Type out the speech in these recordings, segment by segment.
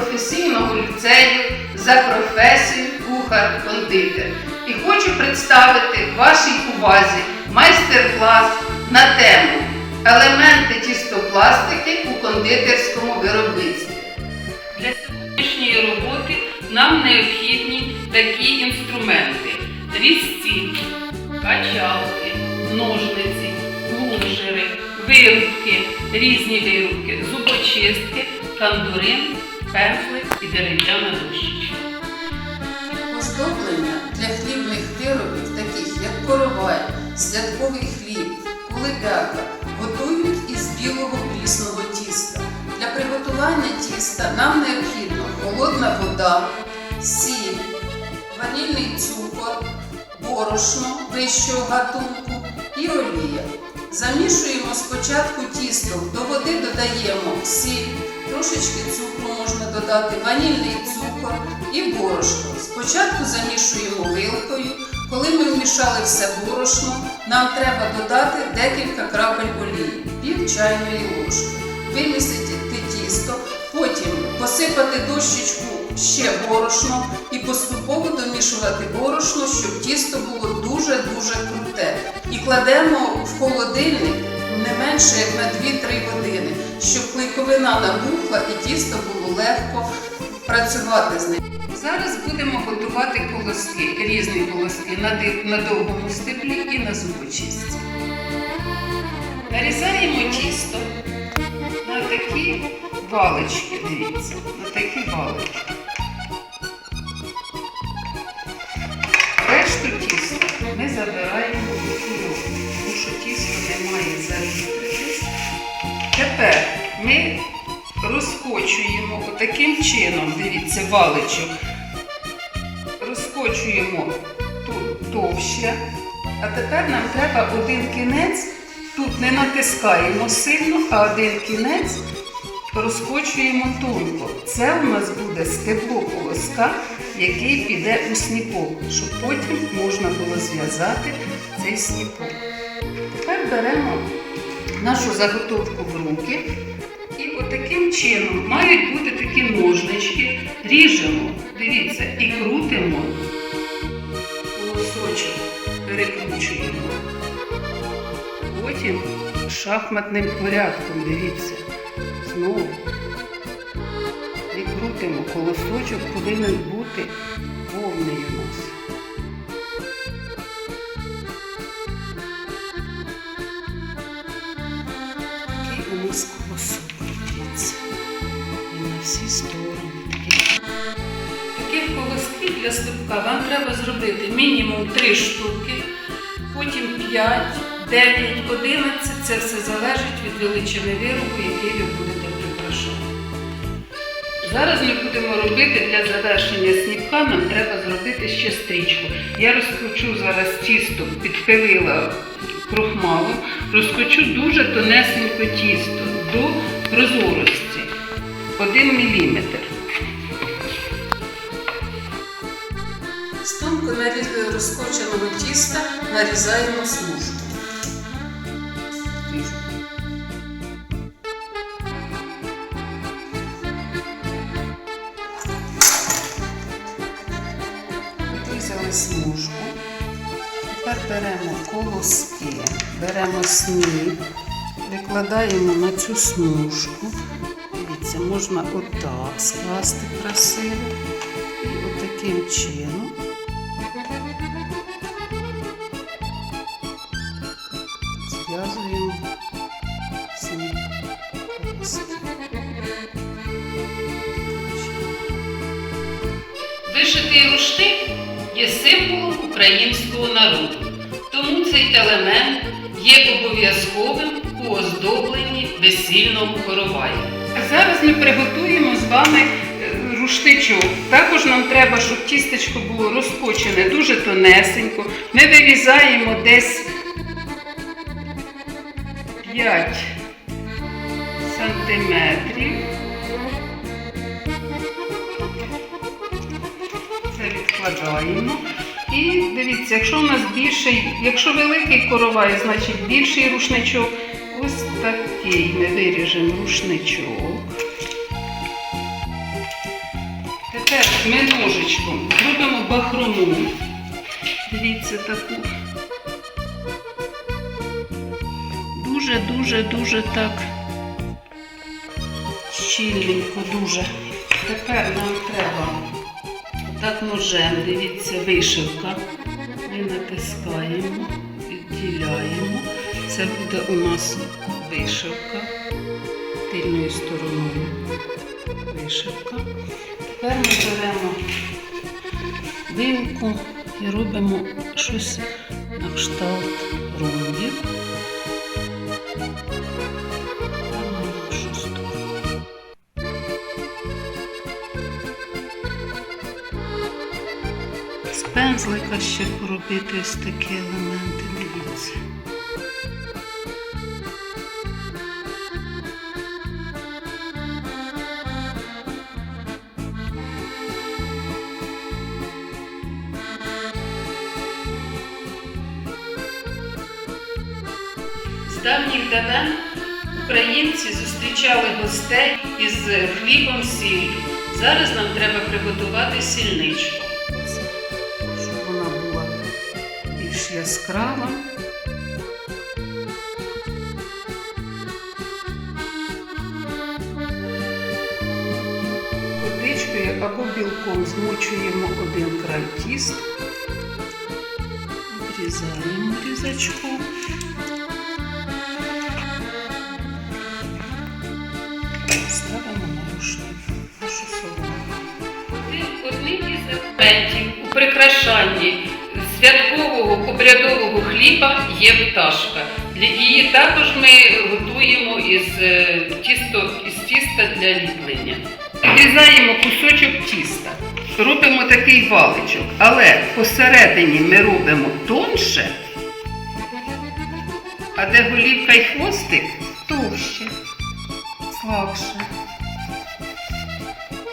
професійного ліцею за професією кухар-кондитер. І хочу представити вашій увазі майстер-клас на тему елементи тістопластики у кондитерському виробництві. Для сьогоднішньої роботи нам необхідні такі інструменти: різці, качалки, ножниці, глушери, вирубки, різні вирубки, зубочистки, кандурин, пензлик і дерев'яна дощечка. Оздоблення для хлібних виробів, таких як коровай, святковий хліб, кулебяка, готують із білого прісного тіста. Для приготування тіста нам необхідно холодна вода, сіль, ванільний цукор, борошно вищого гатунку і олія. Замішуємо спочатку тісто, до води додаємо сіль, трошечки цукру можна додати, ванільний цукор і борошно. Спочатку замішуємо вилкою. Коли ми вмішали все борошно, нам треба додати декілька крапель олії, пів чайної ложки. Вимісити тісто, потім посипати дощечку ще борошном і поступово домішувати борошно, щоб тісто було дуже-дуже круте. І кладемо в холодильник не менше як на 2-3 години, щоб клейковина набухла і тісто було легко працювати з ним. Зараз будемо готувати колоски, різні колоски на, довгому стеблі і на зубочистці. Нарізаємо тісто на такі валички, дивіться, на такі валички. Решту тіста ми забираємо кульок, тому що тісто Тепер ми розкочуємо отаким чином, дивіться, валичок. Розкочуємо тут товще. А тепер нам треба один кінець, тут не натискаємо сильно, а один кінець розкочуємо тонко. Це у нас буде стебло колоска, який піде у сніпок, щоб потім можна було зв'язати цей сніпок. Тепер беремо нашу заготовку в руки. І отаким чином мають бути такі ножнички. Ріжемо, дивіться, і крутимо волосочок, перекручуємо. Потім шахматним порядком, дивіться, знову. І крутимо, колосочок повинен бути повний у нас. Таких колосків для ступка вам треба зробити мінімум 3 штуки, потім 5, 9, 11. Це все залежить від величини виробу, який ви будете прикрашати. Зараз ми будемо робити для завершення сніпка, нам треба зробити ще стрічку. Я розкручу зараз тісто, підпилила крохмалом, розкочу дуже тонесенько тісто до прозорості 1 мм. Тіста нарізаємо смужку. Відрізали смужку. Тепер беремо колоски, беремо сніп, викладаємо на цю смужку. Дивіться, можна отак скласти красиво. І отаким чином. Зв'язуємо ці. Вишитий рушник є символом українського народу, тому цей елемент є обов'язковим у оздобленні весільного короваю. А зараз ми приготуємо з вами е, рушничок. Також нам треба, щоб тістечко було розкочене дуже тонесенько. Ми вирізаємо десь 5 сантиметрів. Це відкладаємо. І дивіться, якщо у нас більший, якщо великий коровай, значить більший рушничок. Ось такий ми виріжемо рушничок. Тепер ми ножичком зробимо бахрому. Дивіться таку. Дуже-дуже-дуже так щільненько, дуже. Тепер нам треба так ножем, дивіться, вишивка. Ми натискаємо, відділяємо. Це буде у нас вишивка тильною стороною. Вишивка. Тепер ми беремо вилку і робимо щось на кшталт ромбів. Пензлика ще поробити ось такі елементи, дивіться. З давніх давен українці зустрічали гостей із хлібом сіллю. Зараз нам треба приготувати сільничку. Більш яскрава. Водичкою або білком змочуємо один край тіста, обрізаємо різачком. Ставимо на нашу у прикрашанні святкового обрядового хліба є пташка. Її також ми готуємо із, е, тісто, із тіста для ліплення. Відрізаємо кусочок тіста, робимо такий валичок, але посередині ми робимо тонше, а де голівка й хвостик товще слабше.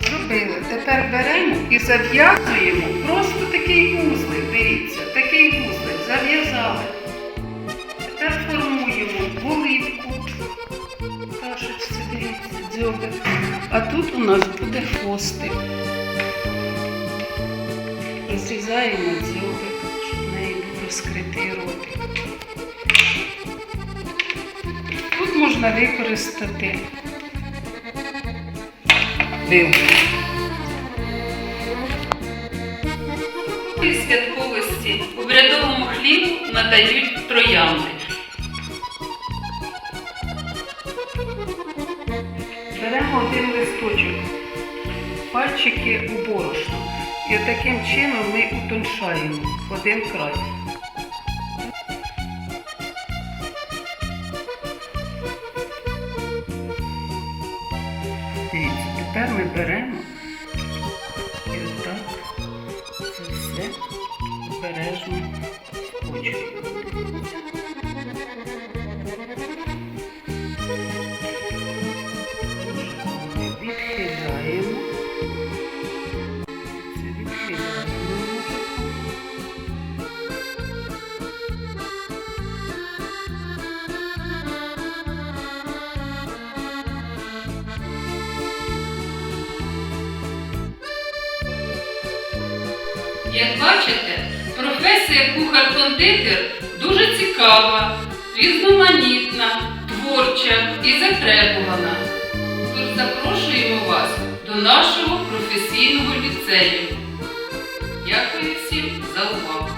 Зробили. Тепер беремо і зав'язуємо просто такий вузлик. Дивіться, такий Тепер формуємо голівку. Пташечці, дивіться, дзьобик. А тут у нас буде хвостик. Розрізаємо дзьобик, щоб в неї був розкритий ротик. Тут можна використати вилку. І святковості обрядовому хлібу надають троянди. Беремо один листочок, пальчики у борошно. І таким чином ми утоншаємо один край. Тепер ми беремо обережно скочуємо. Відхиляємо. Це відхиляємо. Як бачите, професія кухар-кондитер дуже цікава, різноманітна, творча і затребувана. Тож запрошуємо вас до нашого професійного ліцею. Дякую всім за увагу!